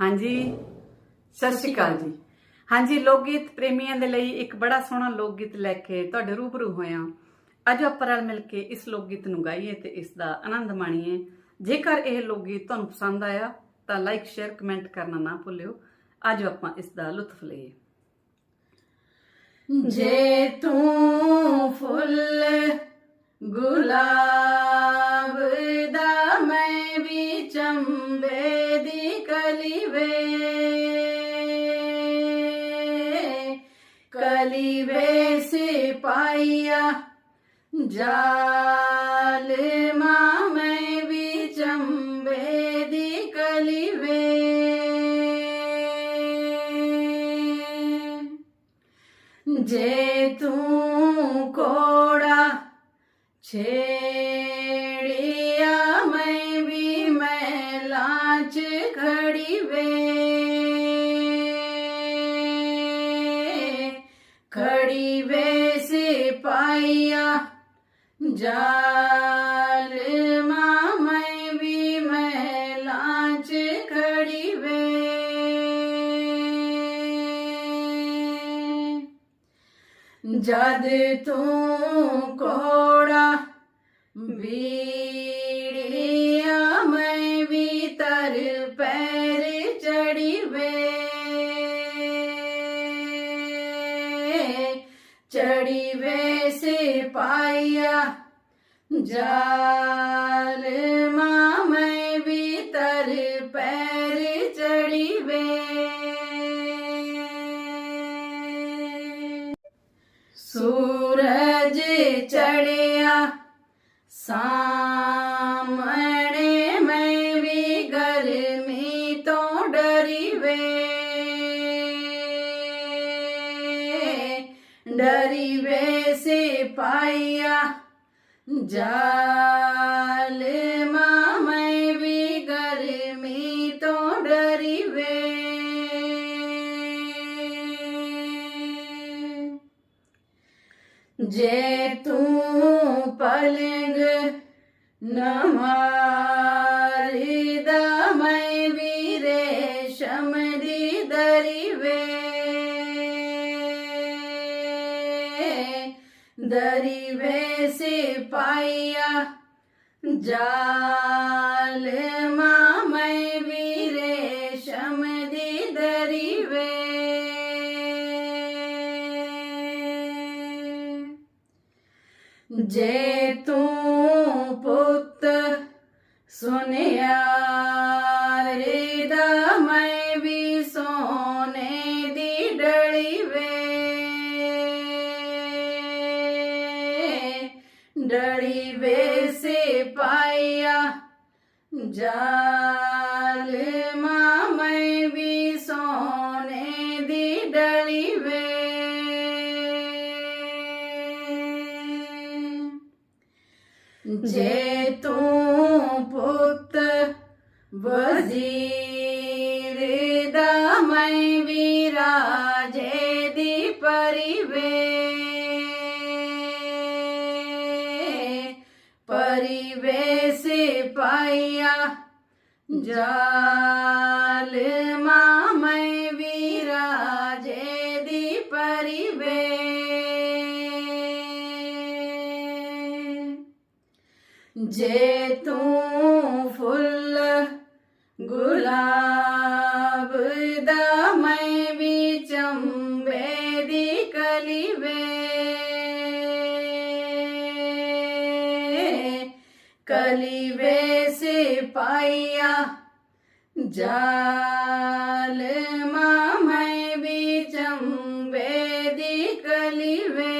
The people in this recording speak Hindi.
ਹਾਂਜੀ। ਸਤਿ ਸ਼੍ਰੀ ਅਕਾਲ ਜੀ। ਹਾਂਜੀ ਲੋਕ ਗੀਤ ਪ੍ਰੇਮੀਆਂ ਦੇ ਲਈ ਇੱਕ ਬੜਾ ਸੋਹਣਾ ਲੋਕ ਗੀਤ ਲੈ ਕੇ ਤੁਹਾਡੇ ਰੂਬਰੂ ਹੋਇਆ। ਅੱਜ ਆਪਾਂ ਰਲ ਮਿਲ ਕੇ ਇਸ ਲੋਕ ਗੀਤ ਨੂੰ ਗਾਈਏ ਤੇ ਇਸ ਦਾ ਆਨੰਦ ਮਾਣੀਏ। ਜੇਕਰ ਇਹ ਲੋਕ ਗੀਤ ਤੁਹਾਨੂੰ ਪਸੰਦ ਆਇਆ, ਤਾਂ ਲਾਈਕ, ਸ਼ੇਅਰ, ਕਮੈਂਟ ਕਰਨਾ ਨਾ ਭੁੱਲਿਓ। ਅੱਜ ਆਪਾਂ ਇਸ ਦਾ ਲੁਤਫ ਲਈਏ। ਜੇ ਤੂੰ ਫੁੱਲ, ਗੁਲਾਬ ਦਾ ਮੈਂ ਵੀ ਚੰਬੇ डाली वे सिपाइया जाल मैं भी चंबे दी कली वे जे तू कोड़ा छेड़िया, मैं भी मैं लाच घर पाइया। जाल मैं भी महलाच खड़ी वे। जद तू कोड़ा, बीड़िया मैं भी तर पैर चढ़ी वे। चढ़ी वे। जाल भी तर पैर चढ़ी वे सूरज चढ़िया, सामने मैं भी गर्मी तो डरी वे डरी वे से पाया जाले मैं भी गर्मी तो डरी वे जे तू पलंग नमारी मैं भी रेशम दी दरी वे दरी वे से पाया जाल मामय वीरे शम दरी वे जे तू जाल मैं भी सोने दी डली वे। जे तू पुत वज़ीर मैं विराजे दी परिवे। परिवे जाल मामय विराजे दी परिवे जे तू फुल गुलाब दमय विचम कलिवे से पाया जाल माम बीचम वेदी कलिवे।